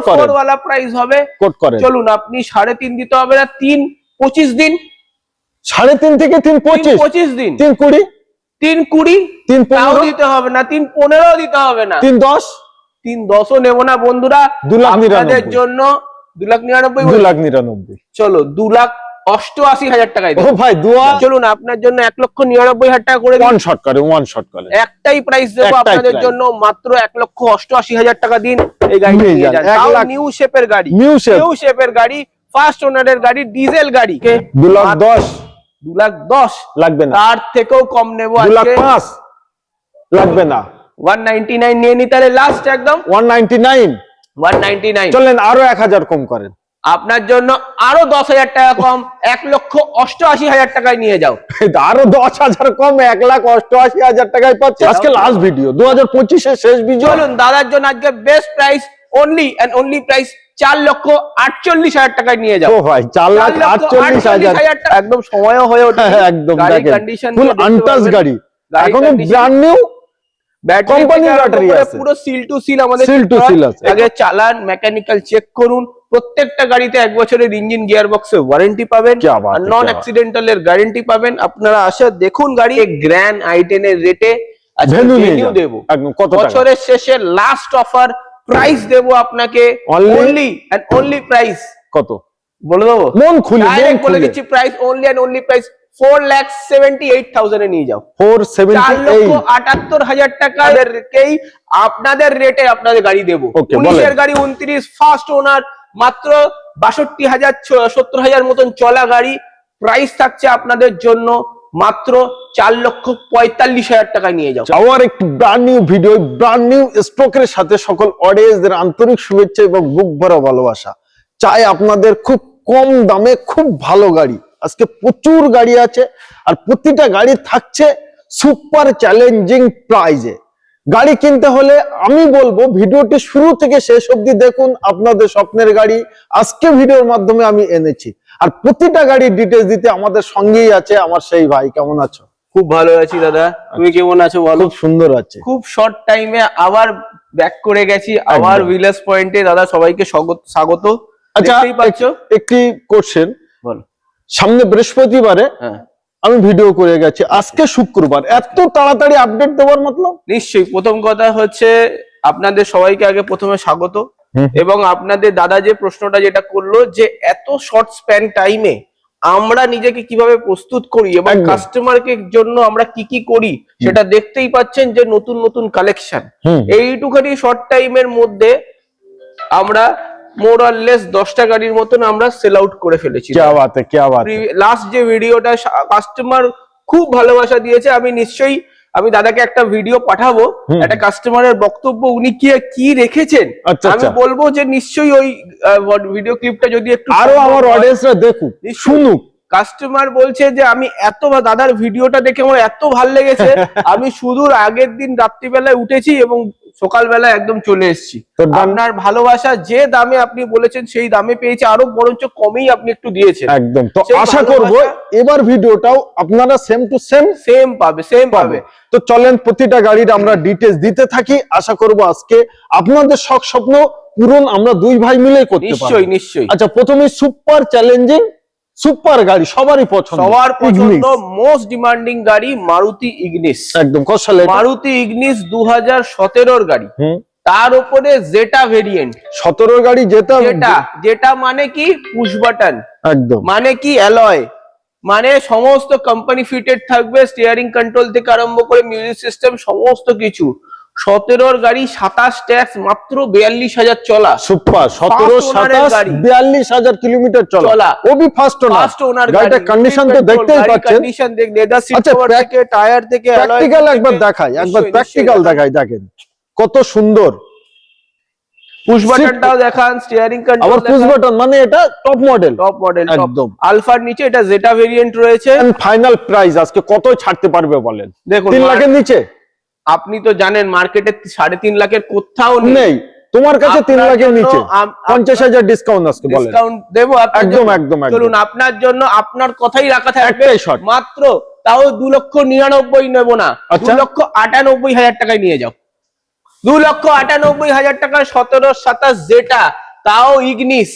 Four করেন। ওয়ালা price হবে। কোট করেন। চলুন আপনি সাড়ে তিন দিতে হবে না তিন পঁচিশ দিন। সাড়ে তিন থেকে তিন তিন পঁচিশ? পঁচিশ দিন। তিন কুড়ি? তিন কুড়ি? তিন তাও পনেরো দিতে হবে না তিন পনেরো দিতে হবে না। তিন দশ? তিন ও নেব না বন্ধুরা। দু লাখ আপনাদের নিরানব্বই। জন্য দু লাখ নিরানব্বই দু লাখ নিরানব্বই। চলো দু লাখ অষ্টআশি হাজার টাকায় ও। ভাই দুয়া চলুন আপনার জন্য এক লক্ষ নিরানব্বই হাজার টাকা করে। ওয়ান শট করে ওয়ান শট করে। একটাই প্রাইস দেবো আপনাদের জন্য মাত্র এক লক্ষ অষ্টআশি হাজার টাকা দিন। এই গাড়ি নিউ শেপের গাড়ি। নিউ শেপ নিউ শেপের গাড়ি ফার্স্ট ওনারের গাড়ি ডিজেল গাড়ি? দু লাখ দশ। দু লাখ দশ। লাগবে না। তার থেকেও কম নেব দু লাখ পাঁচ। লাগবে না। ওয়ান নাইনটি নাইন নিয়ে নি তাহলে লাস্ট একদম। One ninety nine one ninety nine চলেন আরও এক হাজার কম করেন। আপনার জন্য আরও দশ হাজার টাকা কম এক লক্ষ অষ্টআশি হাজার টাকায় নিয়ে যাও। আরও দশ হাজার কম এক লাখ অষ্টআশি হাজার টাকায় পাচ্ছে। আজকে লাস্ট ভিডিও দু হাজার পঁচিশের শেষ ভিডিও চলুন দাদার জন্য আজকে best price only and only price চার লক্ষ আটচল্লিশ হাজার টাকায় নিয়ে যাও। ভাই চার লাখ আটচল্লিশ হাজার। একদম সময়ও হয়ে ওঠে একদম আনটাচ পারবেন। গাড়ি। এখনও ব্র্যান্ড নিউ ব্যাটারি আছে। পুরো সিল টু সিল আমাদের check করা। seal আছে। আগে চালান মেকানিক্যাল চেক করুন। প্রত্যেকটা গাড়িতে এক বছরের ইঞ্জিন গিয়ার বক্সের ওয়ারেন্টি পাবেন নন অ্যাক্সিডেন্টাল এর গ্যারেন্টি পাবেন। আপনারা আসা দেখুন গাড়ি গ্র্যান্ড আইটেন এর রেটে দেবো। বছরের শেষে লাস্ট অফার প্রাইস দেবো আপনাকে অনলি অ্যান্ড অনলি প্রাইস কত? বলে দেবো? মন খুলে বলে দিচ্ছি price only and only price four lakh seventy eight thousand এ নিয়ে যাও। ফোর সেভেন্টি লক্ষ আটাত্তর হাজার টাকাকেই আপনাদের রেটে আপনাদের গাড়ি দেবো। পুলিশের গাড়ি উনত্রিশ ফার্স্ট ওনার মাত্র বাষট্টি হাজার সত্তর হাজার মতন চলা গাড়ি প্রাইস থাকছে আপনাদের জন্য মাত্র চার লক্ষ পঁয়তাল্লিশ হাজার টাকায় নিয়ে যাও। আমার একটি brand new video brand new স্টকের সাথে সকল অডিয়েন্সদের আন্তরিক শুভেচ্ছা এবং বুক ভরা ভালোবাসা। চাই আপনাদের খুব কম দামে খুব ভালো গাড়ি। আজকে প্রচুর গাড়ি আছে আর প্রতিটা গাড়ি থাকছে সুপার চ্যালেঞ্জিং প্রাইজে গাড়ি কিনতে হলে আমি বলব ভিডিওটি শুরু থেকে শেষ অবধি দেখুন আপনাদের স্বপ্নের গাড়ি আজকে ভিডিওর মাধ্যমে আমি এনেছি। আর প্রতিটা গাড়ির ডিটেলস দিতে আমাদের সঙ্গেই আছে আমার সেই ভাই কেমন আছো? খুব ভালো আছি দাদা তুমি কেমন আছো বলো? খুব সুন্দর আছে। খুব শর্ট টাইমে আবার ব্যাক করে গেছি আবার। ভিলেজ পয়েন্টে দাদা সবাইকে স্বাগত- স্বাগত। আচ্ছা একটি কোশ্চেন বলো। সামনে বৃহস্পতিবারে হ্যাঁ। আমি ভিডিও করে গেছি। আজকে শুক্রবার। এত তাড়াতাড়ি আপডেট দেওয়ার মতলব? নিশ্চয়ই। প্রথম কথা হচ্ছে আপনাদের সবাইকে আগে প্রথমে স্বাগত। এবং আপনাদের দাদা যে প্রশ্নটা যেটা করল যে এত শর্ট স্প্যান টাইমে আমরা নিজেকে কীভাবে প্রস্তুত করি এবং কাস্টমারকে জন্য আমরা কি কি করি সেটা দেখতেই পাচ্ছেন যে নতুন নতুন কালেকশন এইটুখানি শর্ট টাইমের মধ্যে আমরা মোর আর দশটা গাড়ির মতন আমরা সেল আউট করে ফেলেছি। লাস্ট যে ভিডিওটা কাস্টমার খুব ভালোবাসা দিয়েছে আমি নিশ্চয়ই আমি দাদাকে একটা ভিডিও পাঠাবো একটা কাস্টমারের বক্তব্য উনি কি কি রেখেছেন? আচ্ছা, আমি আচ্ছা। বলব যে নিশ্চয়ই ওই ভিডিও ক্লিপটা যদি একটু আরও আমার অডিয়েন্সরা দেখুক শুনুক। কাস্টমার বলছে যে আমি এত দাদার ভিডিওটা দেখে আমার এত ভালো লেগেছে। আমি সুদূর আগের দিন রাত্রিবেলায় উঠেছি এবং সকালবেলা একদম চলে এসেছি। আপনার ভালোবাসা যে দামে আপনি বলেছেন সেই দামে পেয়েছে। আরও বরঞ্চ কমেই আপনি একটু দিয়েছেন। একদম। তো আশা করব এবার ভিডিওটাও আপনারা সেম টু সেম সেম পাবে সেম পাবে। তো চলেন প্রতিটা গাড়ির আমরা ডিটেলস দিতে থাকি। আশা করব আজকে আপনাদের শখ স্বপ্ন পূরণ আমরা দুই ভাই মিলে করতে পারব। নিশ্চয়ই। নিশ্চয়ই আচ্ছা প্রথমে সুপার চ্যালেঞ্জিং সুপার গাড়ি সবারই পছন্দ। সবার পছন্দ মোস্ট ডিমান্ডিং গাড়ি মারুতি ইগনিস একদম কত মারুতি ইগনিস দু হাজার গাড়ি। তার উপরে জেটা ভেরিয়েন্ট সতেরো গাড়ি যেটা যেটা যেটা মানে কি? পুশ বাটন একদম। মানে কি? অ্যালয় মানে সমস্ত কোম্পানি ফিটেড থাকবে স্টিয়ারিং কন্ট্রোল থেকে আরম্ভ করে মিউজিক সিস্টেম সমস্ত কিছু। সতেরোর গাড়ি সাতাশ ট্যাক্স মাত্র বিয়াল্লিশ হাজার চলা। সুপার সতেরো সাতাশ বিয়াল্লিশ হাজার কিলোমিটার চলা। ও বি ফার্স্ট ওনার ফার্স্ট ওনার গাড়িটা কন্ডিশন তো দেখতেই পাচ্ছেন। কন্ডিশন দেখ লেদার সিট আচ্ছা, কভার থেকে টায়ার থেকে alloy প্র্যাকটিক্যাল একবার দেখাই একবার প্র্যাকটিক্যাল দেখাই। দেখেন। কত সুন্দর। পুশ বাটনটাও দেখান স্টিয়ারিং আবার পুশ বাটন মানে এটা টপ মডেল টপ মডেল একদম। আলফার নিচে এটা জেটা ভেরিয়েন্ট রয়েছে। ফাইনাল প্রাইস আজকে কত ছাড়তে পারবে বলেন? দেখুন তিন লাখের নিচে? আপনি তো জানেন মার্কেটে সাড়ে তিন লাখের কোথাও নেই। তোমার কাছে তিন লাখের নিচে। পঞ্চাশ হাজার ডিসকাউন্ট বলেন। ডিসকাউন্ট দেবো একদম, একদম। চলুন আপনার জন্য আপনার কথাই রাখা থাকবে। মাত্র তাও দু লক্ষ নিরানব্বই নেব না। দু আচ্ছা। লক্ষ আটানব্বই হাজার টাকায় নিয়ে যাও। দু লক্ষ আটানব্বই হাজার টাকা সতেরো সাতাশ যেটা তাও ইগনিস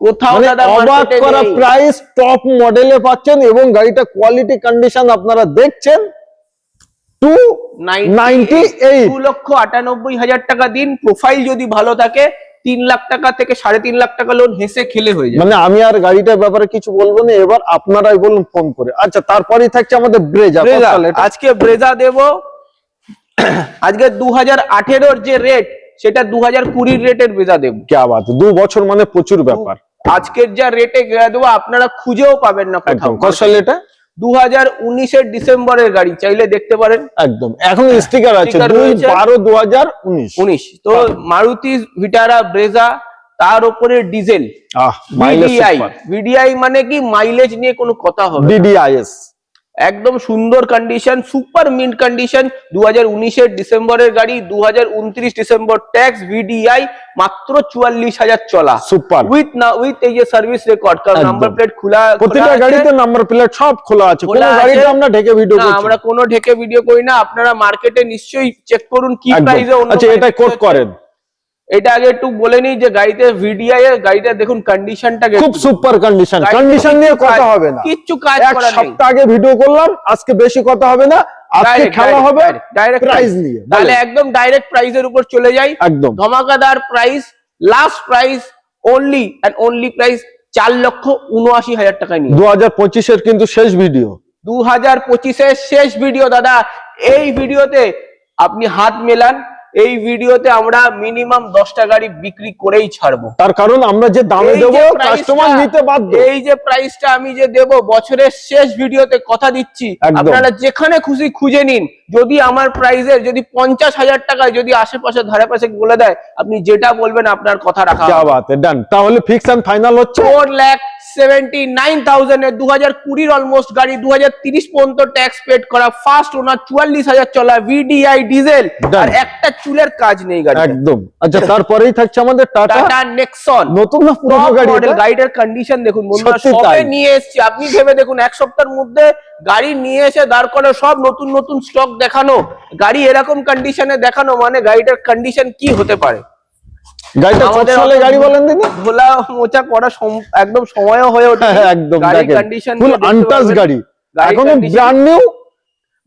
কোথাও দাদা অবাক করা প্রাইস টপ মডেলে পাচ্ছেন এবং গাড়িটা কোয়ালিটি কন্ডিশন আপনারা দেখছেন। টু 98 দু লক্ষ আটানব্বই হাজার টাকা দিন প্রোফাইল যদি ভালো থাকে তিন লাখ টাকা থেকে সাড়ে তিন লাখ টাকা হেসে খেলে হয়ে মানে আমি আর গাড়িটার ব্যাপারে কিছু বলব না এবার বলুন করে আচ্ছা থাকছে আমাদের ব্রেজা আজকে ব্রেজা আজকে দু হাজার আঠেরোর যে রেট সেটা দু হাজার কুড়ির রেটের ব্রেজা দেব কে দু বছর মানে প্রচুর ব্যাপার আজকের যা রেটে দেবো আপনারা খুঁজেও পাবেন না কোথাও এটা দু হাজার উনিশের ডিসেম্বরের গাড়ি চাইলে দেখতে পারেন। একদম। এখন স্টিকার আছে। বারো দু হাজার উনিশ। উনিশ। তো মারুতি ভিটারা ব্রেজা তার উপরে ডিজেল। ভিডিআই। ভিডিআই মানে কি? মাইলেজ নিয়ে কোনো কথা হবে। ডিডিআইএস। একদম সুন্দর কন্ডিশন সুপার মিন্ট কন্ডিশন দু হাজার ডিসেম্বরের গাড়ি দু হাজার উনত্রিশ ডিসেম্বর ট্যাক্স ভিডিআই মাত্র চুয়াল্লিশ হাজার চলা। সুপার উইথ না উইথ এই যে সার্ভিস রেকর্ড কারণ নাম্বার প্লেট খোলা প্রতিটা। গাড়িতে নাম্বার প্লেট সব খোলা আছে। কোনো গাড়িতে আমরা ঢেকে ভিডিও না আমরা কোনো ঢেকে ভিডিও করি না। আপনারা মার্কেটে নিশ্চয়ই চেক করুন কি। প্রাইসে অন্য আচ্ছা এটা কোট করেন। এটা আগে একটু বলে নিই যে গাড়িতে ভিডিআই এর গাড়িটা দেখুন কন্ডিশনটা খুব সুপার কন্ডিশন কন্ডিশন নিয়ে কথা হবে না। কিচ্ছু কাজ এক করা নেই। সপ্তাহ আগে ভিডিও করলাম আজকে বেশি কথা হবে না। আজকে খেলা হবে ডাইরেক্ট প্রাইস নিয়ে। তাহলে একদম ডাইরেক্ট প্রাইসের উপর চলে যাই। একদম। ধমাকাদার price last price only and only price চার লক্ষ উনআশি হাজার টাকায় নিয়ে। দু হাজার পঁচিশের কিন্তু শেষ ভিডিও দু হাজার পঁচিশের শেষ ভিডিও দাদা। এই ভিডিওতে আপনি হাত মেলান। এই ভিডিওতে আমরা মিনিমাম দশটা গাড়ি বিক্রি করেই ছাড়বো। তার কারণ আমরা যে দামে দেবো কাস্টমার নিতে বাধ্য। এই যে প্রাইসটা আমি যে দেব বছরের শেষ ভিডিওতে কথা দিচ্ছি আপনারা যেখানে খুশি খুঁজে নিন। যদি আমার প্রাইসের যদি পঞ্চাশ হাজার টাকায় যদি আশেপাশে ধারে পাশে বলে দেয় আপনি যেটা বলবেন আপনার কথা রাখা ডান তাহলে ফিক্স এন্ড ফাইনাল হচ্ছে? Four lakh seventy nine thousand দু হাজার কুড়ির অলমোস্ট গাড়ি দু হাজার তিরিশ পর্যন্ত ট্যাক্স পেড করা। ফার্স্ট ওনার চুয়াল্লিশ হাজার চলা ভিডিআই ডিজেল আর একটা চুলের কাজ নেই গাড়ি একদম। আচ্ছা তারপরেই থাকছে আমাদের টাটা টাটা নেক্সন নতুন না পুরোনো গাড়ি? গাড়িটার কন্ডিশন দেখুন বন্ধুরা সবে নিয়ে এসেছি। আপনি ভেবে দেখুন এক সপ্তাহের মধ্যে গাড়ি নিয়ে এসে দাঁড় করে সব নতুন নতুন স্টক দেখানো গাড়ি এরকম কন্ডিশনে দেখানো মানে গাড়িটার কন্ডিশন কি হতে পারে? গাড়িটা কত আমাদের সালে গাড়ি বলেন দিদি। ধোলা মোচা করা সম- একদম সময়ও হয়ে ওঠে একদম গাড়ি কন্ডিশন ফুল আনটাচ গাড়ি। গাড়ি এখনও ব্র্যান্ড নিউ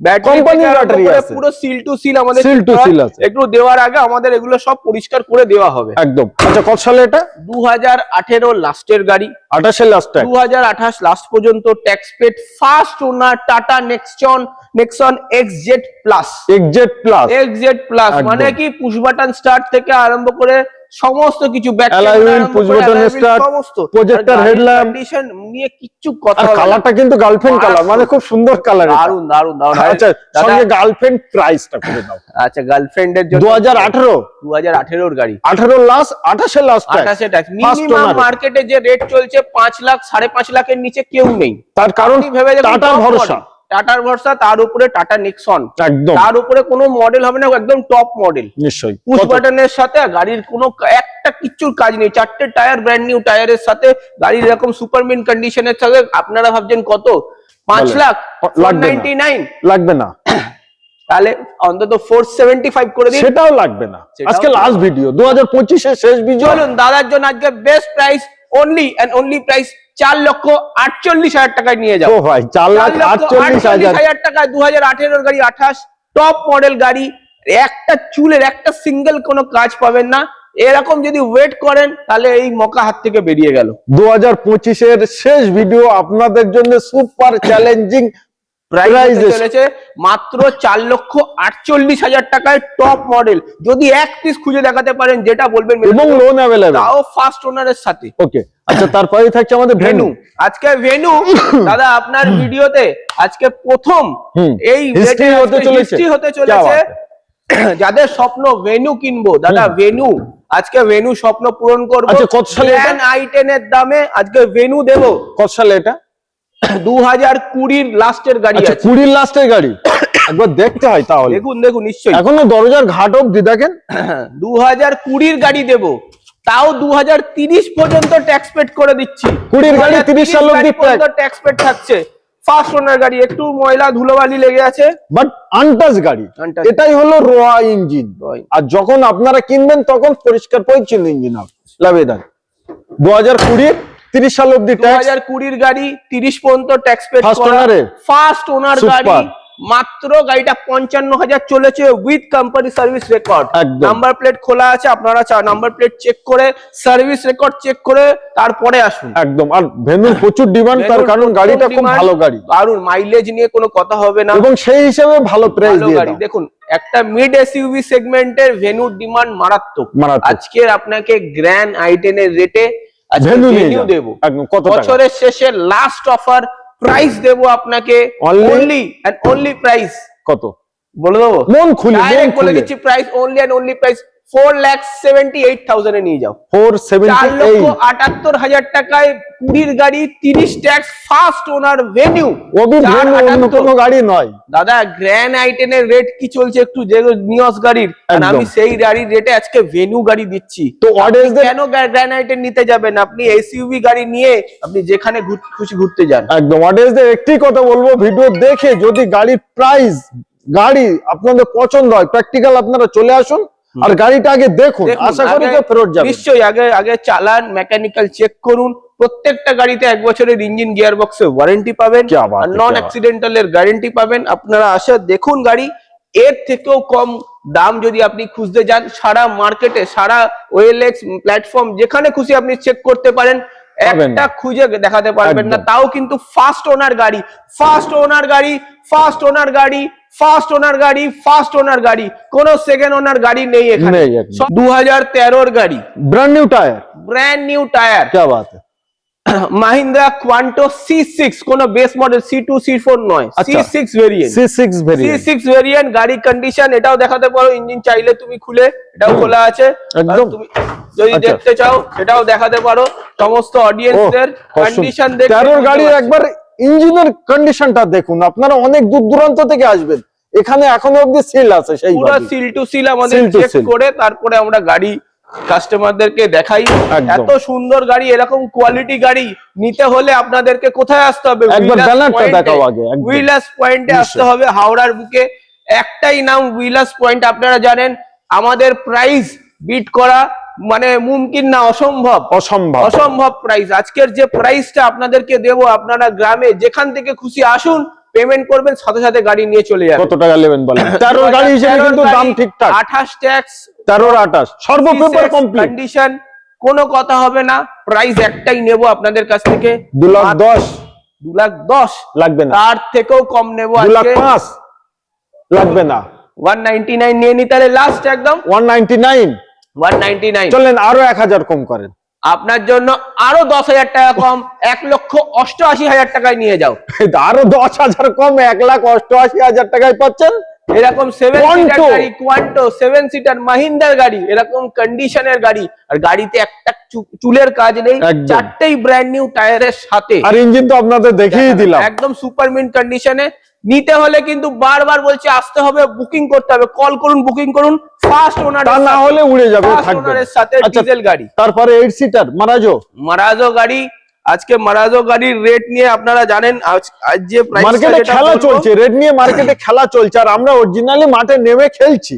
ব্যাটারি Company থেকে আরম্ভ battery করে আছে। পুরো সিল টু সিল আমাদের Seal to করতে আছে। একটু দেওয়ার আগে আমাদের এগুলো সব পরিষ্কার করে দেওয়া হবে। একদম। আচ্ছা কত সালে এটা? লাস্টের গাড়ি। লাস্ট পর্যন্ত tax paid first owner Tata Nexon plus plus plus মানে কি পুশ বাটন স্টার্ট থেকে আরম্ভ করে সমস্ত কিছু। কন্ডিশন নিয়ে কিচ্ছু কথা। কালারটা কিন্তু গার্লফ্রেন্ড কালার মানে খুব সুন্দর কালার দারুণ দারুণ দারুণ আচ্ছা দাদা, সঙ্গে গার্লফ্রেন্ড প্রাইসটা করে দাও। আচ্ছা জন্য হাজার আঠেরোর গাড়ি। লাস্ট ট্যাক্স মিনিমাম মার্কেটে যে রেট চলছে পাঁচ লাখ সাড়ে পাঁচ লাখের নিচে কেউ নেই। তার কারণ টাটার ভরসা। টাটার ভরসা তার উপরে টাটা নেক্সন। একদম। তার উপরে কোনো মডেল হবে না একদম টপ মডেল নিশ্চয়ই। পুশ বাটনের সাথে গাড়ির কোনো একটা কিচ্ছুর কাজ নেই। চারটে টায়ার ব্র্যান্ড নিউ টায়ারের সাথে গাড়ির এরকম সুপারমিন কন্ডিশনের সাথে আপনারা ভাবছেন কত? পাঁচ লাখ লাগবে না। নাইনটি নাইন লাগবে না। তাহলে অন্তত ফোর সেভেন্টি ফাইভ করে দিন। সেটাও লাগবে না। আজকে লাস্ট ভিডিও দু হাজার শেষ ভিডিও দাদার জন্য আজকে best price only and only price চার লক্ষ আটচল্লিশ হাজার টাকায় নিয়ে যাব ভাই চার লাখ লক্ষ আটচল্লিশ হাজার। টাকায় দু হাজার আঠেরোর গাড়ি আঠাশ টপ মডেল গাড়ি একটা চুলের একটা সিঙ্গেল কোন কাজ পাবেন না। এরকম যদি ওয়েট করেন তাহলে এই মকা হাত থেকে বেরিয়ে গেল। দু হাজার পঁচিশের শেষ ভিডিও আপনাদের জন্য সুপার চ্যালেঞ্জিং মাত্র চার লক্ষ আটচল্লিশ হাজার টাকায় টপ মডেল যদি এক পিস খুঁজে দেখাতে পারেন যেটা বলবেন এবং লোন অ্যাভেলেবল তাও ফার্স্ট ওনারের সাথে। ওকে আচ্ছা, তারপরে থাকছে আমাদের ভেনু আজকে ভেনু দাদা আপনার ভিডিওতে আজকে প্রথম এই হতে চলেছে। হতে চলেছে। যাদের স্বপ্ন ভেনু কিনবো দাদা ভেনু আজকে ভেনু স্বপ্ন পূরণ করব। আচ্ছা কত সালে দামে আজকে ভেনু দেবো। কত সালে এটা? দু হাজার কুড়ির লাস্টের গাড়ি আচ্ছা কুড়ির লাস্টের গাড়ি? একবার দেখতে হয় তাহলে। দেখুন দেখুন নিশ্চয়ই। এখনও দরজার ঘাট অব্দি দেখেন? দু হাজার কুড়ির গাড়ি দেবো। তাও দু হাজার তিরিশ পর্যন্ত ট্যাক্স পেড করে দিচ্ছি। কুড়ির গাড়ি 30 সাল অব্দি ট্যাক্স পেড থাকছে। ফার্স্ট ওনার গাড়ি একটু ময়লা ধুলোবালি লেগে আছে। বাট আনটাচ গাড়ি। এটাই হলো রয়া ইঞ্জিন আর যখন আপনারা কিনবেন তখন পরিষ্কার পরিচ্ছন্ন ইঞ্জিন হবে। লাভে দেন দু হাজার কুড়ির তিরিশ সাল অব্দি দু ট্যাক্স হাজার কুড়ির গাড়ি তিরিশ পর্যন্ত ট্যাক্স পে owner এর? ফার্স্ট ওনার গাড়ি মাত্র গাড়িটা পঞ্চান্ন হাজার চলেছে with company service record number plate খোলা আছে আপনারা নাম্বার প্লেট চেক করে সার্ভিস রেকর্ড চেক করে তারপরে আসুন। একদম। আর ভেনুর প্রচুর ডিমান্ড তার কারণ গাড়িটা খুব ভালো গাড়ি। দারুণ মাইলেজ নিয়ে কোনো কথা হবে না। এবং সেই হিসেবে ভালো প্রাইস দিয়ে গাড়ি। দেখুন একটা মিড এসইউভি সেগমেন্টের ভেনুর ডিমান্ড মারাত্মক। মারাত্মক। আজকে আপনাকে গ্র্যান্ড আইটেনের রেটে একদম কত টাকা? বছরের শেষে লাস্ট অফার প্রাইস দেবো আপনাকে অনলি এন্ড অনলি প্রাইস কত? বলে দেবো? মন খুলে বলে দিচ্ছি price only and only price four seventy eight thousand নিয়ে যাও। ফোর চার সেভেন্টি লক্ষ আটাত্তর হাজার টাকায় কুড়ির গাড়ি তিরিশ ট্যাক্স ফার্স্ট ওনার ভেনিউ। অন্য কোনো গাড়ি নয়। দাদা গ্র্যান্ড আইটেনের রেট কি চলছে একটু নিয়স গাড়ির। আমি সেই গাড়ির রেটে আজকে গাড়ি দিচ্ছি। তো কেন গ্র্যান্ড আইটেন নিতে যাবেন? আপনি এসইউভি গাড়ি নিয়ে আপনি যেখানে খুশি ঘুরতে যান। একদম। একটি কথা বলব ভিডিও দেখে যদি গাড়ির প্রাইস গাড়ি আপনাদের পছন্দ হয় প্র্যাকটিক্যাল আপনারা চলে আসুন। আর গাড়িটা আগে দেখুন আশা করি যে ফেরত যাবে। নিশ্চয়ই আগে আগে চালান মেকানিক্যাল চেক করুন প্রত্যেকটা গাড়িতে এক বছরের ইঞ্জিন গিয়ার বক্সে ওয়ারেন্টি পাবেন আর নন অ্যাক্সিডেন্টাল এর গ্যারেন্টি পাবেন। আপনারা আসে দেখুন গাড়ি এর থেকেও কম দাম যদি আপনি খুঁজতে যান সারা মার্কেটে সারা ওয়েলএক্স প্ল্যাটফর্ম যেখানে খুশি আপনি চেক করতে পারেন একটা খুঁজে দেখাতে পারবেন না তাও কিন্তু ফার্স্ট ওনার গাড়ি ফার্স্ট ওনার গাড়ি ফার্স্ট ওনার গাড়ি ফার্স্ট ওনার গাড়ি ফার্স্ট ওনার গাড়ি কোন সেকেন্ড ওনার গাড়ি নেই এখানে। দু হাজার তেরোর গাড়ি। Brand new tyre brand new tyre কে বাত মাহিন্দ্রা কোয়ান্টো সি সিক্স কোন base model C two C four নয়। C six variant C six variant C six variant গাড়ি কন্ডিশন এটাও দেখাতে পারো। ইঞ্জিন চাইলে তুমি খুলে এটাও খোলা আছে। একদম। তুমি যদি দেখতে চাও এটাও দেখাতে পারো। সমস্ত অডিয়েন্সের কন্ডিশন দেখতে গাড়ি একবার ইঞ্জিনের কন্ডিশনটা দেখুন আপনারা অনেক দূর দূরান্ত থেকে আসবেন। এখানে এখনও অব্দি সিল আছে সেই পুরো সিল টু সিল আমাদের চেক করে তারপরে আমরা গাড়ি কাস্টমারদেরকে দেখাই। এত সুন্দর গাড়ি এরকম কোয়ালিটি গাড়ি নিতে হলে আপনাদেরকে কোথায় আসতে হবে? একবার ব্যানারটা দেখাও আগে, একদম। হুইলাস পয়েন্টে আসতে হবে হাওড়ার বুকে। একটাই নাম উইলাস পয়েন্ট আপনারা জানেন। আমাদের প্রাইস বিট করা মানে মুমকিন না অসম্ভব। অসম্ভব। অসম্ভব প্রাইস আজকের যে প্রাইসটা আপনাদেরকে দেব আপনারা গ্রামে যেখান থেকে খুশি আসুন পেমেন্ট করবেন সাথে সাথে গাড়ি নিয়ে চলে যাবেন। কত টাকা নেবেন বলেন? তেরোর গাড়ি হিসেবে কিন্তু দাম ঠিকঠাক। আঠাশ ট্যাক্স তেরোর আঠাশ। সর্ব পেপার কমপ্লিট কন্ডিশন কোনো কথা হবে না। প্রাইস একটাই নেব আপনাদের কাছ থেকে। দু লাখ মাত্র দশ। দু লাখ দশ। লাগবে না। তার থেকেও কম নেব দু লাখ আজকে। পাঁচ। লাগবে না। ওয়ান নাইনটি নাইন নিয়ে নি তাহলে লাস্ট একদম। One ninety nine one ninety nine চলেন আরও এক হাজার কম করেন। আপনার জন্য আরও দশ হাজার টাকা কম এক লক্ষ অষ্টআশি হাজার টাকায় নিয়ে যাও। আরও দশ হাজার কম এক লাখ অষ্টআশি হাজার টাকায় পাচ্ছেন? এরকম সেভেন সিটার গাড়ি কোয়ান্টো সেভেন সিটার মাহিন্দার গাড়ি এরকম কন্ডিশনের গাড়ি। আর গাড়িতে একটা চুলের কাজ নেই চারটেই ব্র্যান্ড নিউ টায়ারের সাথে। আর ইঞ্জিন তো আপনাদের দেখিয়ে দিলাম। একদম সুপার মিন্ট কন্ডিশনে নিতে হলে কিন্তু বারবার বলছে আসতে হবে বুকিং করতে হবে। কল করুন বুকিং করুন ফার্স্ট ওনার তা না হলে উড়ে যাবে থাকবে। সাথে আচ্ছা ডিজেল গাড়ি। তারপরে এইট সিটার মারাজো মারাজো গাড়ি আজকে মারাজো গাড়ির রেট নিয়ে আপনারা জানেন আজ যে মার্কেটে খেলা চলছে রেট নিয়ে মার্কেটে খেলা চলছে আর আমরা অরিজিনালি মাঠে নেমে খেলছি।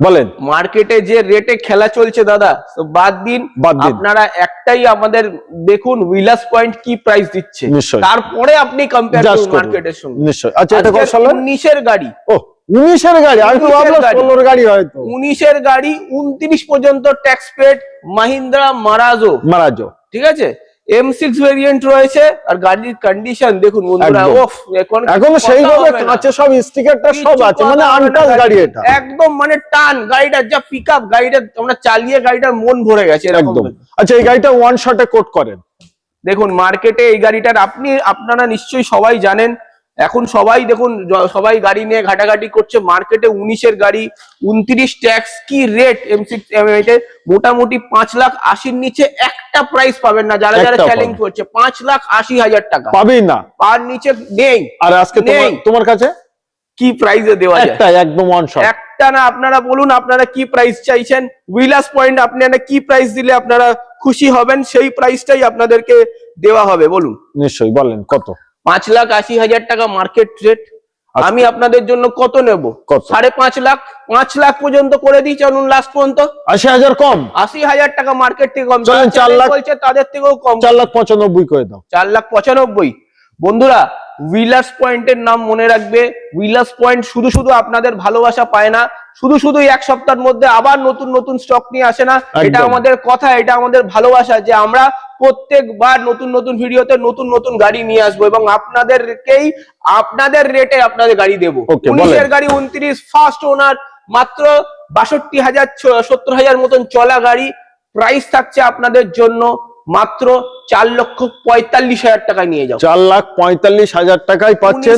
বলেন। মার্কেটে যে রেটে খেলা চলছে দাদা বাদ দিন। বাদ দিন। আপনারা একটাই আমাদের দেখুন উইলাস পয়েন্ট কি প্রাইস দিচ্ছে। তারপরে আপনি কম্পেয়ার করুন। মার্কেটের সঙ্গে। নিশ্চয় আচ্ছা এটা কত সালের উনিশের গাড়ি। ও উনিশের গাড়ি? আমি তো 19 এর ভাবলাম গাড়ি। ষোলোর গাড়ি। হয়তো। উনিশের গাড়ি উনত্রিশ পর্যন্ত tax paid Mahindra Marazzo Marazzo ঠিক আছে? এম সিক্স ভেরিয়েন্ট রয়েছে আর গাড়ির কন্ডিশন দেখুন বন্ধুরা ওফ এখন এখন সেইভাবে কাঁচে সব স্টিকারটা সব আছে মানে গাড়ি এটা। একদম মানে টান গাড়িটার যা পিক আপ গাড়িটা আমরা চালিয়ে গাড়িটার মন ভরে গেছে একদম। আচ্ছা এই গাড়িটা ওয়ান শটে কোট করেন। দেখুন মার্কেটে এই গাড়িটার আপনি আপনারা নিশ্চয়ই সবাই জানেন এখন সবাই দেখুন সবাই গাড়ি নিয়ে ঘাটাঘাটি করছে মার্কেটে উনিশের গাড়ি উনত্রিশ ট্যাক্স কি রেট এম সিক্স মোটামুটি পাঁচ লাখ আশির নিচে একটা প্রাইস পাবেন না যারা যারা চ্যালেঞ্জ করছে পাঁচ লাখ আশি হাজার টাকা। পাবেই না। পার নিচে নেই আর আজকে তোমার কাছে? কি প্রাইসে দেওয়া যায়? একটাই একদম শট একটা না আপনারা বলুন আপনারা কি প্রাইস চাইছেন? উইলাস পয়েন্ট আপনারা কি প্রাইস দিলে আপনারা খুশি হবেন? সেই প্রাইসটাই আপনাদেরকে দেওয়া হবে বলুন। নিশ্চয়ই বলেন কত? পাঁচ লাখ আশি হাজার টাকা মার্কেট রেট আমি আপনাদের জন্য কত নেব? সাড়ে পাঁচ লাখ পাঁচ লাখ পর্যন্ত করে দিই চলুন লাস্ট পর্যন্ত। আশি হাজার কম? আশি হাজার টাকা মার্কেট থেকে কম। চার লাখ- বলছে তাদের থেকেও কম। চার লাখ পঁচানব্বই করে দাও। চার লাখ পঁচানব্বই। বন্ধুরা উইলার্স পয়েন্টের নাম মনে রাখবে। উইলার্স পয়েন্ট শুধু শুধু আপনাদের ভালোবাসা পায় না শুধু শুধু এক সপ্তাহের মধ্যে আবার নতুন নতুন স্টক নিয়ে আসে না। এটা আমাদের কথা এটা আমাদের ভালোবাসা যে আমরা প্রত্যেকবার নতুন নতুন ভিডিওতে নতুন নতুন গাড়ি নিয়ে আসব এবং আপনাদেরকেই আপনাদের রেটে আপনাদের গাড়ি দেবো। উনিশের গাড়ি উনত্রিশ ফার্স্ট ওনার মাত্র বাষট্টি হাজার সত্তর হাজার মতন চলা গাড়ি। প্রাইস থাকছে আপনাদের জন্য মাত্র চার লক্ষ পঁয়তাল্লিশ হাজার টাকায় নিয়ে যাও। চার লাখ পঁয়তাল্লিশ হাজার টাকায় পাচ্ছেন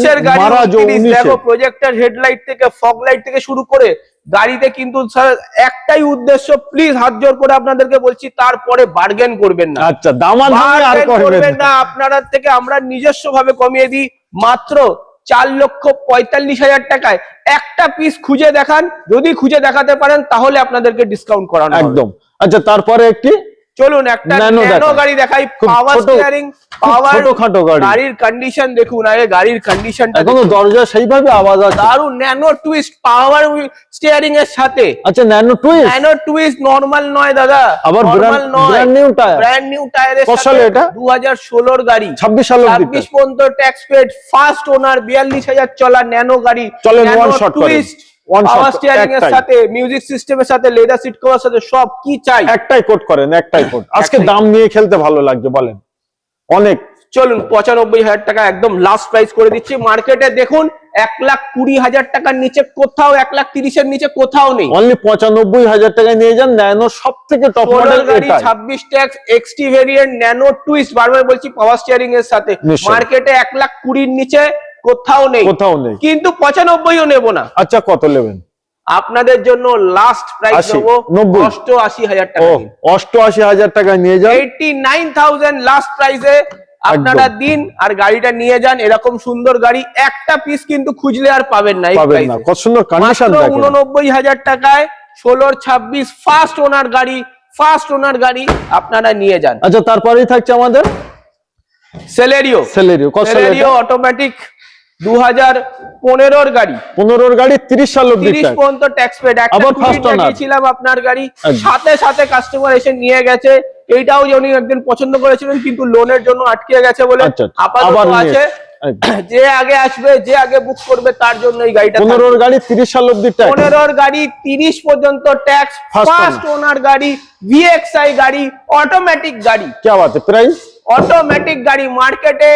দেখো প্রজেক্টর হেডলাইট থেকে ফগ লাইট থেকে শুরু করে গাড়িতে কিন্তু স্যার একটাই উদ্দেশ্য প্লিজ হাত জোর করে আপনাদেরকে বলছি তারপরে বার্গেন করবেন না। আচ্ছা দামান আর করবেন না। আপনারা থেকে আমরা নিজস্ব ভাবে কমিয়ে দিই মাত্র চার লক্ষ পঁয়তাল্লিশ হাজার টাকায়। একটা পিস খুঁজে দেখান যদি খুঁজে দেখাতে পারেন তাহলে আপনাদেরকে ডিসকাউন্ট করানো একদম। আচ্ছা তারপরে একটি চলুন একটা ন্যানো গাড়ি দেখাই পাওয়ার স্টিয়ারিং পাওয়ার ছোটখাটো গাড়ি। গাড়ির কন্ডিশন দেখুন আগে গাড়ির কন্ডিশনটা এখনও দরজা সেইভাবে আওয়াজ আছে। দারুণ ন্যানো টুইস্ট পাওয়ার স্টিয়ারিং এর সাথে। আচ্ছা nano twist nano twist normal নয় দাদা। আবার নয়। brand new tire? Brand new টায়ারের সালে এটা? দু হাজার ষোলোর গাড়ি। ছাব্বিশ সাল অব্দি ছাব্বিশ পর্যন্ত ট্যাক্স পেড ফার্স্ট ওনার বিয়াল্লিশ হাজার চলা ন্যানো গাড়ি। ন্যানো one shot করেন। টুইস্ট পাওয়ার স্টিয়ারিং এর সাথে মিউজিক সিস্টেমের সাথে লেদার সিট কভার সাথে সব কি চাই? একটাই কোট করেন একটাই কোট আজকে দাম নিয়ে খেলতে ভালো বলেন। অনেক। চলুন পঁচানব্বই হাজার টাকা একদম লাস্ট প্রাইস করে দিচ্ছি। মার্কেটে দেখুন এক লাখ কুড়ি হাজার টাকার নিচে কোথাও এক লাখ তিরিশের নিচে কোথাও নেই। অনলি পঁচানব্বই হাজার টাকায় নিয়ে যান ন্যানো সব থেকে টপ মডেল গাড়ি ছাব্বিশ tax XT variant nano twist বারবার বলছি পাওয়ার স্টিয়ারিং এর সাথে। মার্কেটে এক লাখ কুড়ির নিচে কোথাও নেই। কোথাও নেই। কিন্তু পঁচানব্বইও নেব না। আচ্ছা কত নেবেন? আপনাদের জন্য লাস্ট প্রাইস দেবো। অষ্টআশি হাজার টাকা অষ্টআশি হাজার টাকায় নিয়ে যান। এইটি নাইন থাউজেন্ড লাস্ট প্রাইসে আপনারা দিন আর গাড়িটা নিয়ে যান। এরকম সুন্দর গাড়ি একটা পিস কিন্তু খুঁজলে আর পাবেন না পাবেন না। কত সুন্দর কন্ডিশন দেখেন। উননব্বই হাজার টাকায় ষোলোর ছাব্বিশ ফার্স্ট ওনার গাড়ি ফার্স্ট ওনার গাড়ি আপনারা নিয়ে যান। আচ্ছা তারপরেই থাকছে আমাদের? সেলেরিও সেলেরিও কত সেলেরিও অটোমেটিক দু হাজার পনেরোর গাড়ি। পনেরোর গাড়ি তিরিশ সাল তিরিশ পর্যন্ত ট্যাক্স পেড আবার first আপনার গাড়ি। সাথে সাথে কাস্টমার এসে নিয়ে গেছে। এইটাও যে উনি একদিন পছন্দ করেছিলেন কিন্তু লোনের জন্য আটকে গেছে বলে আচ্ছা আচ্ছা। আপাতত আছে। যে আগে আসবে যে আগে বুক করবে তার জন্য এই গাড়িটা। পনেরোর গাড়ি তিরিশ সাল অব্দি পনেরোর গাড়ি তিরিশ পর্যন্ত ট্যাক্স ফার্স্ট ওনার গাড়ি ভিএক্সআই গাড়ি অটোমেটিক গাড়ি। কে প্রাইস অটোমেটিক গাড়ি। মার্কেটে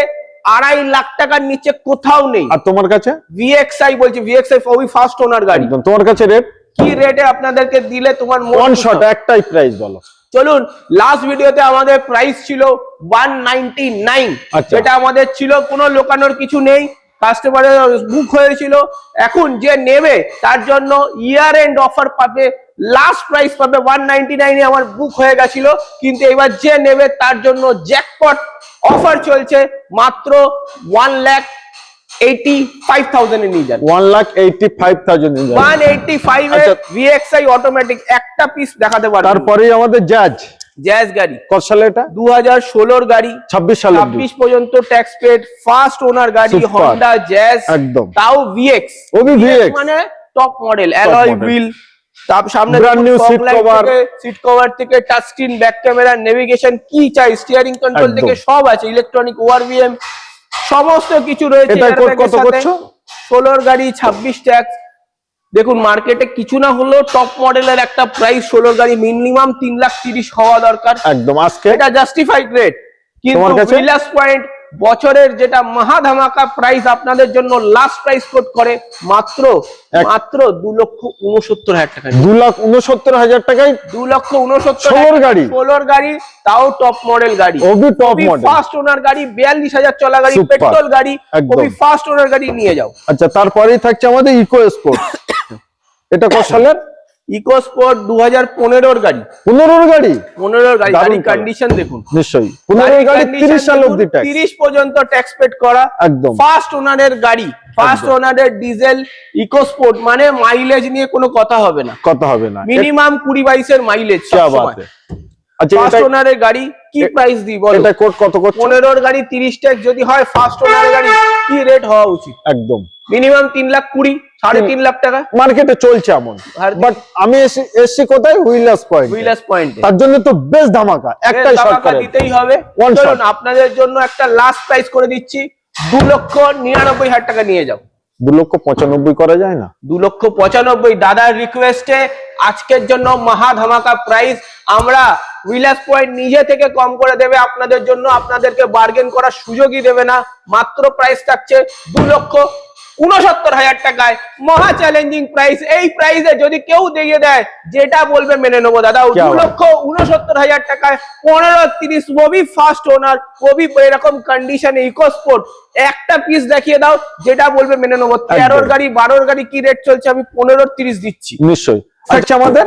আড়াই লাখ টাকার নিচে কোথাও নেই। আর তোমার কাছে? ভিএক্সআই বলছি ভিএক্সআই ওই ফার্স্ট ওনার গাড়ি। একদম তোমার কাছে রেট কি রেটে আপনাদেরকে দিলে তোমার ওয়ান শট একটাই প্রাইস বলো। চলুন লাস্ট ভিডিওতে আমাদের প্রাইস ছিল ওয়ান নাইনটি নাইন। যেটা আমাদের ছিল কোনো লোকানোর কিছু নেই। কাস্টমারের বুক হয়েছিল। এখন যে নেবে তার জন্য ইয়ার এন্ড অফার পাবে লাস্ট প্রাইস পাবে ওয়ান নাইনটি নাইনে আমার বুক হয়ে গেছিল কিন্তু এবার যে নেবে তার জন্য জ্যাকপট অফার চলছে মাত্র ওয়ান ল্যাক এইটি ফাইভ থাউজেন্ডে নিয়ে যান। One lakh eighty five thousand one eighty five. VXI automatic একটা পিস দেখাতে তারপরেই আমাদের জাজ জ্যাজ গাড়ি। কত সালে এটা? দু হাজার ষোলোর গাড়ি। ছাব্বিশ সাল ছাব্বিশ পর্যন্ত ট্যাক্স পেড ফার্স্ট ওনার গাড়ি. হন্ডা জ্যাজ একদম। তাও ভিএক্স ওবি VX মানে top model alloy model। Wheel তার সামনে Brand new seat cover। Seat cover থেকে touch screen back camera navigation কি চাই স্টিয়ারিং কন্ট্রোল থেকে সব আছে ইলেকট্রনিক ওআরভিএম সমস্ত কিছু রয়েছে code কত করছ? ষোলোর গাড়ি ছাব্বিশ ট্যাক্স দেখুন মার্কেটে কিছু না হলেও টপ মডেলের একটা প্রাইস ষোলোর গাড়ি মিনিমাম তিন লাখ তিরিশ হওয়া দরকার একদম আজকে এটা জাস্টিফাইড রেট কিন্তু? বিলাস পয়েন্ট বছরের যেটা মহা ধামাকা প্রাইস আপনাদের জন্য লাস্ট প্রাইস কোট করে মাত্র মাত্র দু লক্ষ উনসত্তর হাজার টাকা দু লাখ উনসত্তর হাজার টাকায় দু লক্ষ উনসত্তর গাড়ি? ষোলোর গাড়ি তাও টপ মডেল গাড়ি। টপ মডেল ফার্স্ট ওনার গাড়ি বিয়াল্লিশ হাজার চলা গাড়ি পেট্রোল গাড়ি একদম। ফার্স্ট ওনার গাড়ি নিয়ে যাও। আচ্ছা তারপরেই থাকছে আমাদের ইকো স্পোর্ট এটা কত সালের? ইকোস্পোর্ট দু হাজার পনেরোর গাড়ি। পনেরোর গাড়ি? পনেরোর গাড়ি গাড়ির কন্ডিশন দেখুন। নিশ্চয়ই। তিরিশ সাল অব্দি তিরিশ পর্যন্ত ট্যাক্স পেড করা। একদম। ফার্স্ট ওনারের গাড়ি ফার্স্ট ওনারের ডিজেল ইকোস্পোর্ট মানে মাইলেজ নিয়ে কোনো কথা হবে না। কথা হবে না। মিনিমাম কুড়ি বাইশের মাইলেজ আচ্ছা ফার্স্ট ওনারের গাড়ি কি প্রাইস দিই বলো? এটা কোড কত করছে? পনেরোর গাড়ি তিরিশ ট্যাক্স যদি হয় ফার্স্ট ওনারের গাড়ি কি রেট হওয়া উচিত? একদম। মিনিমাম লাখ কুড়ি সাড়ে তিন লাখ টাকা। মার্কেটে চলছে এমন। বাট আমি এসে- এসছি কোথায়? পয়েন্ট হুইলাস পয়েন্ট তার জন্য তো বেশ ধামাকা একটাই দিতেই হবে। চলুন আপনাদের জন্য একটা লাস্ট প্রাইস করে দিচ্ছি। দু লক্ষ নিরানব্বই হাজার টাকা নিয়ে যাও। দু লক্ষ পঁচানব্বই করা যায় না? দু লক্ষ পঁচানব্বই দাদার রিকোয়েস্টে আজকের জন্য মহা ধামাকা প্রাইস আমরা উইলাস পয়েন্ট নিজে থেকে কম করে দেবে আপনাদের জন্য আপনাদেরকে বার্গেন করার সুযোগই দেবে না। মাত্র প্রাইস থাকছে দু লক্ষ উনসত্তর হাজার টাকায়। মহা চ্যালেঞ্জিং প্রাইস এই প্রাইসে যদি কেউ দেখিয়ে দেয় যেটা বলবে মেনে নেব। দাদা দু লক্ষ উনসত্তর হাজার টাকায় পনেরো তিরিশ ববি ফার্স্ট ওনার ববি এরকম কন্ডিশনে ইকোস্পোর্ট একটা পিস দেখিয়ে দাও যেটা বলবে মেনে নেব। তেরোর গাড়ি বারোর গাড়ি কি রেট চলছে? আমি পনেরো তিরিশ দিচ্ছি। নিশ্চয়ই। আচ্ছা আমাদের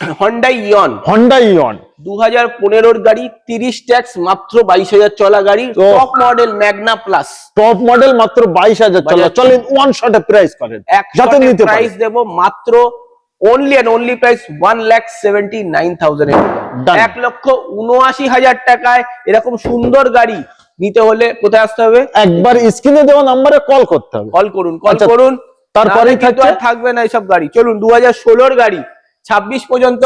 হন্ডা ইয়ন হন্ডা ইয়ন দু হাজার পনেরোর গাড়ি তিরিশ ট্যাক্স মাত্র বাইশ হাজার চলা গাড়ি top model Magna plus top model মাত্র বাইশ হাজার চলে চলেন ওয়ান শটে প্রাইস করেন। এক যাতে নিতে প্রাইস দেবো মাত্র only and only price one lakh seventy nine thousand এক লক্ষ উনআশি হাজার টাকায় এরকম সুন্দর গাড়ি নিতে হলে কোথায় আসতে হবে? একবার স্ক্রিনে দেওয়া নাম্বারে কল করতে হবে। কল করুন কল আচ্ছা, করুন। আর থাকবে না এইসব গাড়ি। চলুন দু হাজার ষোলোর গাড়ি। ছাব্বিশ পর্যন্ত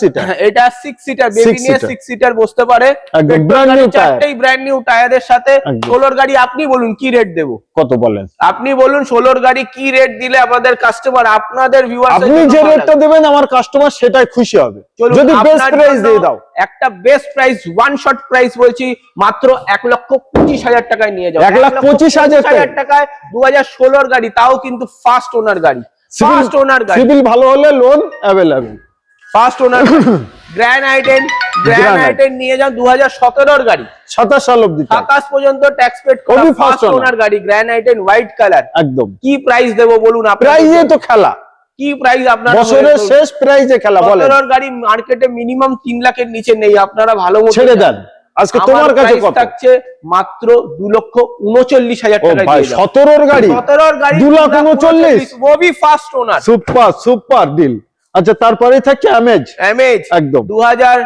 সিটার এটা সিক্স সিটার বেবি নিয়ে। সিক্স সিটার বসতে পারে। চারটেই ব্র্যান্ড নিউ টায়ারের সাথে। ষোলোর গাড়ি আপনি বলুন কি রেট দেবো? কত বলেন? আপনি বলুন ষোলোর গাড়ি কি রেট দিলে আমাদের কাস্টমার আপনাদের ভিউয়ার্স আপনি যে রেটটা দেবেন আমার কাস্টমার সেটাই খুশি হবে। যদি বেস্ট প্রাইস দিয়ে দাও। একটা best price one shot price বলছি মাত্র এক লক্ষ পঁচিশ হাজার টাকায় নিয়ে যাও। এক লাখ পঁচিশ হাজার টাকায়। দু হাজার ষোলোর গাড়ি তাও কিন্তু ফার্স্ট ওনার গাড়ি। ফার্স্ট ওনার গাড়ি সিভিল ভালো হলে loan available first owner grand i ten grand i ten নিয়ে যান দু হাজার সতেরোর গাড়ি। সাতাশ সাল অব্দি time। সাতাশ পর্যন্ত ট্যাক্স পেড করা ফার্স্ট ওনার গাড়ি গ্র্যান্ড আইটেন হোয়াইট কালার একদম। কি প্রাইস দেবো বলুন আপনার প্রাইজে তো খেলা। কি প্রাইস আপনার বছরের শেষ প্রাইজে খেলা বলেন। সতেরোর গাড়ি মার্কেটে মিনিমাম তিন লাখের নিচে নেই আপনারা ভালো মতো ছেড়ে দেন। আজকে তোমার কাছে কত? থাকছে মাত্র দু লক্ষ উনচল্লিশ হাজার ও টাকা দিয়ে দাও। সতেরোর গাড়ি? সতেরোর গাড়ি 2 লক্ষ 39 Obi first owner super super deal আচ্ছা তারপরে থাকছে অ্যামেজ এমএজ একদম। দু হাজার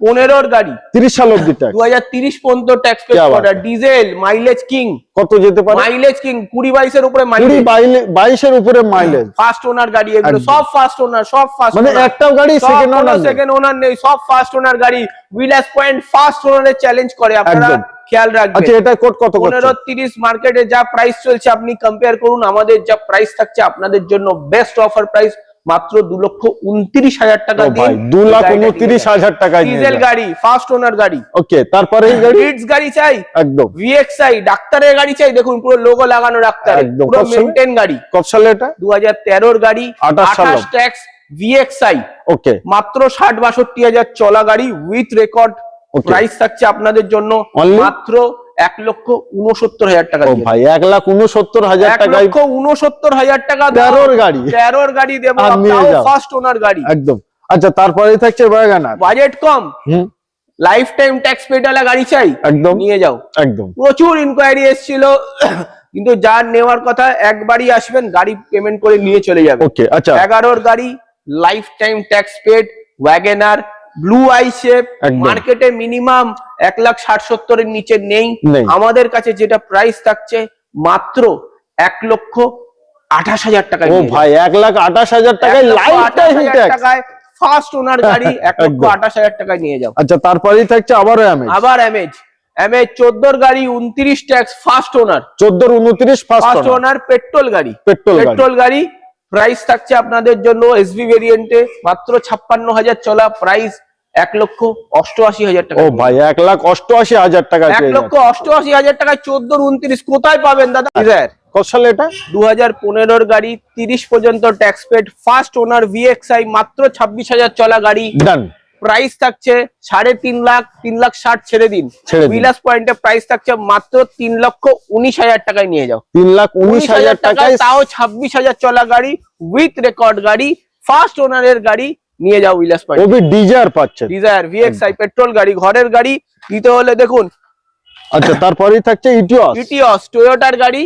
পনেরোর গাড়ি। তিরিশ সাল অব্দি দু হাজার তিরিশ পর্যন্ত ট্যাক্স ডিজেল মাইলেজ কিং কত যেতে পারে? মাইলেজ কিং কুড়ি বাইশের উপরে বাইশের উপরে মাইলেজ ফার্স্ট ওনার গাড়ি এগুলো সব ফার্স্ট ওনার সব ফার্স্ট মানে একটাও গাড়ি সেকেন্ড ওনার নেই। সব ফার্স্ট ওনার গাড়ি। উইলাস পয়েন্ট ফার্স্ট ওনারের চ্যালেঞ্জ করে আপনারা খেয়াল রাখবেন। আচ্ছা এটা কোট কত পনেরো তিরিশ মার্কেটে যা প্রাইস চলছে আপনি কম্পেয়ার করুন আমাদের যা প্রাইস থাকছে আপনাদের জন্য বেস্ট অফার প্রাইস মাত্র দু লক্ষ উনত্রিশ হাজার টাকা ভাই দু লাখ উনত্রিশ হাজার টাকা ডিজেল গাড়ি ফার্স্ট ওনার গাড়ি। ওকে তারপরে গাড়ি? চাই একদম। ভিএক্সআই ডাক্তারের গাড়ি চাই দেখুন পুরো লোগো লাগানো ডাক্তার একদম। পুরো মেনটেন গাড়ি। কত সালে এটা? দু হাজার তেরোর গাড়ি আঠাশ ট্যাক্স ভিএক্সআই ওকে মাত্র ষাট বাষট্টি হাজার চলা গাড়ি উইথ রেকর্ড প্রাইস থাকছে আপনাদের জন্য মাত্র এক লক্ষ উনসত্তর হাজার টাকা ভাই এক লাখ উনসত্তর হাজার টাকায় লক্ষ উনসত্তর হাজার টাকা তেরোর গাড়ি। তেরোর গাড়ি দেবো। ফার্স্ট ওনার গাড়ি। একদম। আচ্ছা তারপরে থাকছে বাজেট কম। হুম। লাইফ টাইম ট্যাক্স পেটালা গাড়ি চাই। একদম। নিয়ে যাও। একদম। প্রচুর ইনকোয়ারি এসেছিল কিন্তু যার নেওয়ার কথা একবারই আসবেন গাড়ি পেমেন্ট করে নিয়ে চলে যাবে। ওকে আচ্ছা। এগারোর গাড়ি life time tax paid WagonR blue eye shape. মার্কেটে মিনিমাম এক লাখ ষাট সত্তরের নিচে নেই। আমাদের কাছে যেটা প্রাইস থাকছে মাত্র এক লক্ষ আঠাশ হাজার টাকা ও ভাই এক লাখ আঠাশ হাজার টাকায় লাইফ টাইম টাকায় ফার্স্ট ওনার গাড়ি এক লক্ষ আঠাশ হাজার টাকায় নিয়ে যাও। আচ্ছা তারপরেই থাকছে আবারও অ্যামেজ আবার চোদ্দোর গাড়ি উনত্রিশ ট্যাক্স ফার্স্ট ওনার চোদ্দোর উনত্রিশ ফার্স্ট ওনার পেট্রোল গাড়ি। পেট্রোল গাড়ি। পেট্রোল গাড়ি প্রাইস থাকছে আপনাদের জন্য এসবি ভেরিয়েন্টে মাত্র ছাপ্পান্ন হাজার চলা। প্রাইস এক লক্ষ অষ্টআশি হাজার টাকা। ও ভাই এক লাখ অষ্টআশি হাজার টাকা এক লক্ষ অষ্টআশি হাজার টাকায় চোদ্দ উনত্রিশ কোথায় পাবেন দাদা? কত সালে এটা? দু হাজার পনেরোর গাড়ি তিরিশ পর্যন্ত tax paid first owner VXI মাত্র ছাব্বিশ হাজার চলা গাড়ি। ডান প্রাইস থাকছে সাড়ে তিন লাখ তিন লাখ ষাট ছেড়ে দিন। বিলাস পয়েন্টে প্রাইস থাকছে মাত্র তিন লক্ষ উনিশ হাজার টাকায় নিয়ে যাও। তিন লাখ উনিশ হাজার টাকায় তাও ছাব্বিশ হাজার চলা গাড়ি উইথ রেকর্ড গাড়ি ফার্স্ট ওনারের গাড়ি নিয়ে যাও উইলাস পয়েন্ট ওবি ডিজার পাচ্ছেন ডিজায়ার ভিএক্সআই পেট্রোল গাড়ি ঘরের গাড়ি নিতে হলে দেখুন। আচ্ছা তারপরেই থাকছে ইটিওস ইটিওস টয়োটার গাড়ি।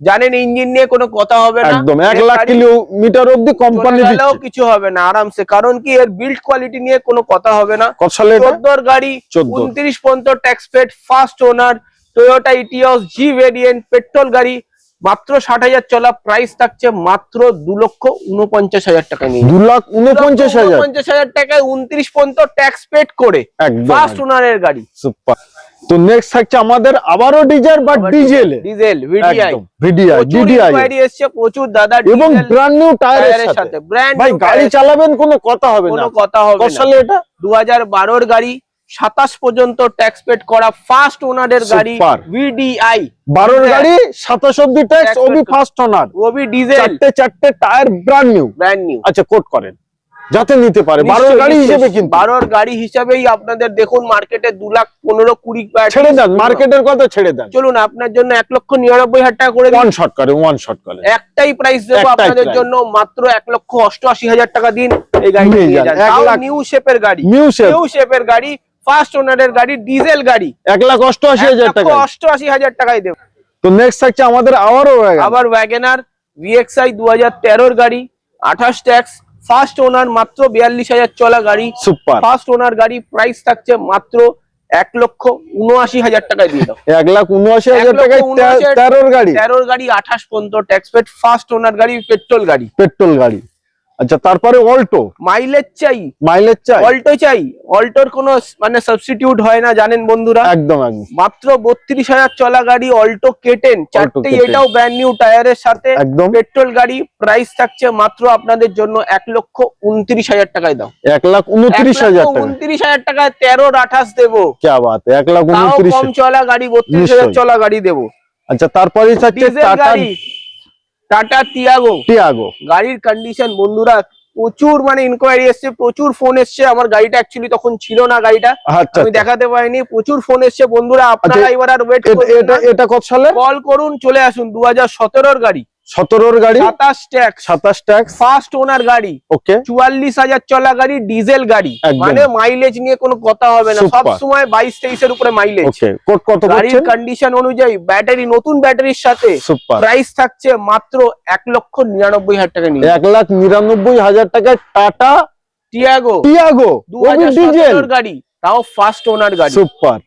জানেন ইঞ্জিন নিয়ে কোনো কথা হবে না। একদম এক এর লাখ গাড়ি কিলোমিটার অব্দি কোম্পানি দিচ্ছে। কিছু হবে না আরামসে। কারণ কি এর বিল্ড কোয়ালিটি নিয়ে কোনো কথা হবে না। কত সালে এটা? চোদ্দোর গাড়ি 14 উনত্রিশ পর্যন্ত tax paid first owner Toyota Etios G variant petrol গাড়ি। মাত্র ষাট হাজার চলা প্রাইস থাকছে মাত্র দু লক্ষ উনপঞ্চাশ হাজার টাকা নিয়ে। দু লাখ উনপঞ্চাশ হাজার। উনপঞ্চাশ হাজার টাকায় উনত্রিশ পর্যন্ত ট্যাক্স পেড করে। ফার্স্ট ওনারের গাড়ি। সুপার তো নেক্সট থাকছে আমাদের আবারও ডিজেল বা diesel diesel VDI VDI DDI inquiry এসছে প্রচুর দাদা এবং ব্র্যান্ড নিউ টায়ারের সাথে। ব্র্যান্ড ভাই গাড়ি চালাবেন কোনো কথা হবে না। কোনো কথা হবে কত না। সালে এটা? দু হাজার বারোর গাড়ি সাতাশ পর্যন্ত ট্যাক্স পেড করা ফার্স্ট ওনারের গাড়ি. ভিডিআই বারোর গাড়ি সাতাশ অব্দি ট্যাক্স ওবি ফার্স্ট ওনার ওবি ডিজেল চারটে চারটে tyre brand new brand new আচ্ছা কোট করেন। যাতে নিতে পারে। বারোর গাড়ি হিসেবে কিন্তু। বারোর গাড়ি হিসাবেই আপনাদের দেখুন মার্কেটে দু লাখ পনেরো কুড়ি ছেড়ে দেন। মার্কেটের কথা ছেড়ে দেন। চলুন আপনার জন্য এক লক্ষ নিরানব্বই হাজার টাকা করে দিন ওয়ান শট করে ওয়ান শট করে। একটাই প্রাইস দেবো আপনাদের জন্য। মাত্র এক লক্ষ অষ্টআশি হাজার টাকা দিন এই গাড়ি নিউ শেপের গাড়ি। নিউ শেপের গাড়ি। ফার্স্ট ওনারের গাড়ি ডিজেল গাড়ি। এক লাখ অষ্টআশি হাজার টাকা অষ্টআশি হাজার টাকায় দেবো। তো নেক্সট থাকছে আমাদের আবারও আবার ওয়াগেনার ভিএক্সআই দু হাজার তেরোর গাড়ি আঠাশ ট্যাক্স ফার্স্ট ওনার মাত্র বিয়াল্লিশ হাজার চলা গাড়ি। সুপার ফার্স্ট ওনার গাড়ি প্রাইস থাকছে মাত্র এক লক্ষ উনআশি হাজার টাকায় দিয়ে দাও। এক লাখ উনআশি হাজার টাকায় তেরোর গাড়ি। তেরোর গাড়ি আঠাশ পর্যন্ত ট্যাক্স পেড ফার্স্ট ওনার গাড়ি পেট্রোল গাড়ি। পেট্রোল গাড়ি। আচ্ছা তারপরে অল্টো। মাইলেজ চাই। মাইলেজ চাই। অল্টো চাই। অল্টোর কোনো মানে সাবস্টিটিউট হয় না জানেন বন্ধুরা? একদম একদম। মাত্র বত্রিশ হাজার চলা গাড়ি অল্টো কেটেন। চারটি এটাও ব্র্যান্ড নিউ টায়ারের সাথে একদম। পেট্রোল গাড়ি। প্রাইস থাকছে মাত্র আপনাদের জন্য এক লক্ষ উনত্রিশ হাজার টাকায় দাও। এক লাখ উনত্রিশ হাজার উনত্রিশ হাজার টাকায় তেরোর আঠাশ দেবো। কে বাত এক লাখ উনত্রিশ চলা গাড়ি বত্রিশ হাজার চলা গাড়ি দেবো। আচ্ছা তারপরে থাকছে টাটা টাটা টিয়াগো টিয়াগো গাড়ির কন্ডিশন বন্ধুরা প্রচুর মানে ইনকোয়ারি এসছে প্রচুর ফোন এসছে। আমার গাড়িটা অ্যাকচুয়ালি তখন ছিল না গাড়িটা। আচ্ছা আমি দেখাতে পাইনি প্রচুর ফোন এসছে বন্ধুরা আপনারা আচ্ছা, এবার আর ওয়েট এটা- এটা এটা কত সালে? কল করুন চলে আসুন দু হাজার সতেরোর গাড়ি। সতেরোর গাড়ি সাতাশ ট্যাক্স। সাতাশ ট্যাক্স। ফার্স্ট ওনার গাড়ি। ওকে। চুয়াল্লিশ হাজার চলা গাড়ি ডিজেল গাড়ি। মানে মাইলেজ নিয়ে কোনো কথা হবে না. সব সময় বাইশ তেইশের উপরে মাইলেজ কোট কত গাড়ির কন্ডিশন অনুযায়ী ব্যাটারি নতুন ব্যাটারির সাথে প্রাইস থাকছে মাত্র এক লক্ষ নিরানব্বই হাজার টাকা নিয়ে। এক লাখ নিরানব্বই হাজার টাকায় টাটা টিয়াগো টিয়াগো দু হাজার ডিজেল গাড়ি তাও ফার্স্ট ওনার গাড়ি। সুপার